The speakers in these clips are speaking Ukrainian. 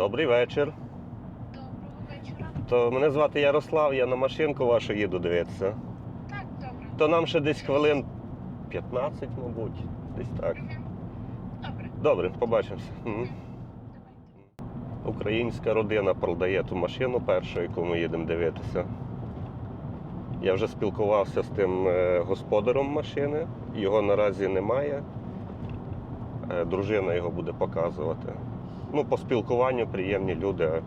Добрий вечір. Доброго вечора. То мене звати Ярослав, я на машинку вашу їду дивитися. Так, добре. То нам ще десь хвилин 15, мабуть. Десь так. Добре. Добре, побачимося. Українська родина продає ту машину першу, яку ми їдемо дивитися. Я вже спілкувався з тим е, господарем машини. Його наразі немає. Е, Дружина його буде показувати. Ну, по спілкуванню приємні люди,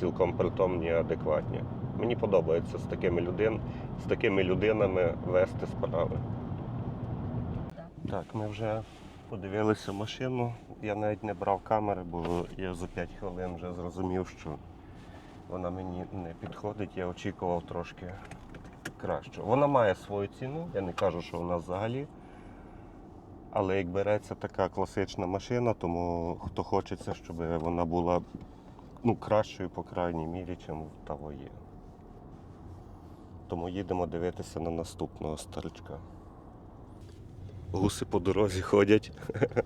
цілком притомні, адекватні. Мені подобається з такими, людин, з такими людинами вести справи. Так, ми вже подивилися машину. Я навіть не брав камери, бо я за 5 хвилин вже зрозумів, що вона мені не підходить. Я очікував трошки краще. Вона має свою ціну, я не кажу, що вона взагалі. Але як береться така класична машина, тому хто хочеться, щоб вона була ну, кращою, по крайній мірі, чим того є. Тому їдемо дивитися на наступного старичка. Гуси по дорозі ходять.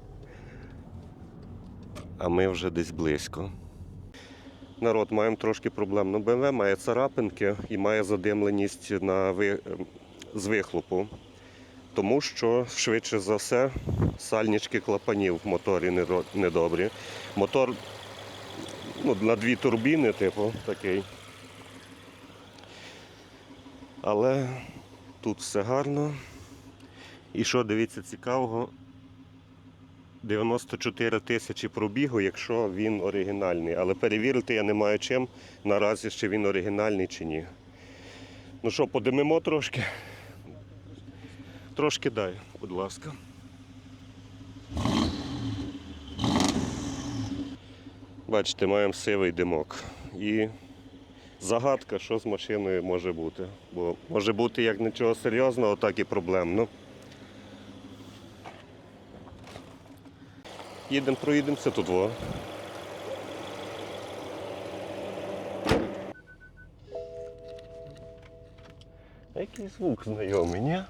А ми вже десь близько. Народ, маємо трошки проблем. Ну, БМВ має царапинки і має задимленість на ви... з вихлопу. Тому що, швидше за все, сальнички клапанів в моторі недобрі. Мотор ну, на дві турбіни, типу, такий. Але тут все гарно. І що, дивіться, цікавого, 94 тисячі пробігу, якщо він оригінальний. Але перевірити я не маю чим наразі, чи він оригінальний чи ні. Ну що, подимимо трошки? Трошки дай, будь ласка. Бачите, маємо сивий димок. І загадка, що з машиною може бути. Бо може бути як нічого серйозного, так і проблемно. Їдемо, проїдемося тут. Во. Який звук знайомий, ні?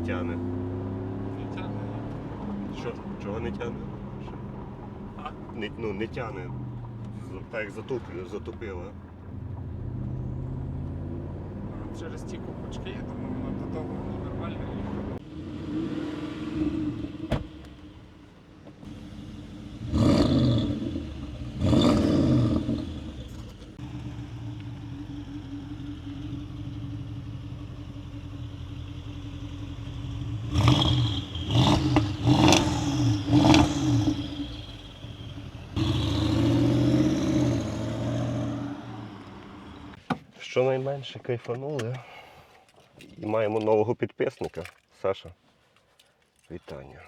О, не тяне. Що? Чого не тяне? Не, ну, не тяне. Так як затупило. Через ті купочки, я думаю, воно до того нормально їхало. Щонайменше кайфанули. І маємо нового підписника. Саша. Вітання.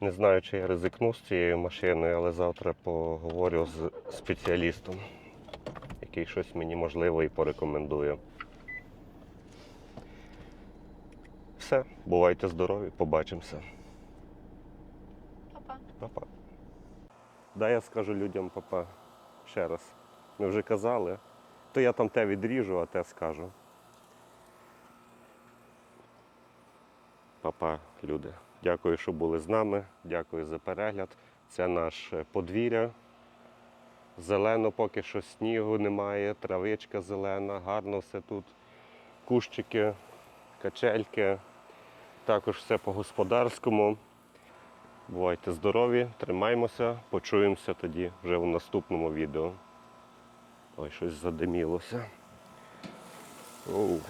Не знаю, чи я ризикну з цією машиною, але завтра поговорю з спеціалістом, який щось мені можливо і порекомендує. Все, бувайте здорові, побачимося. Папа. Папа. Дай я скажу людям папа ще раз. Ми вже казали, то я там те відріжу, а те скажу. Папа, люди. Дякую, що були з нами. Дякую за перегляд. Це наше подвір'я. Зелено поки що снігу немає, травичка зелена, гарно все тут. Кущики, качельки. Також все по-господарському. Бувайте здорові, тримаймося, почуємося тоді вже в наступному відео. Ой, щось задимілося. Оу.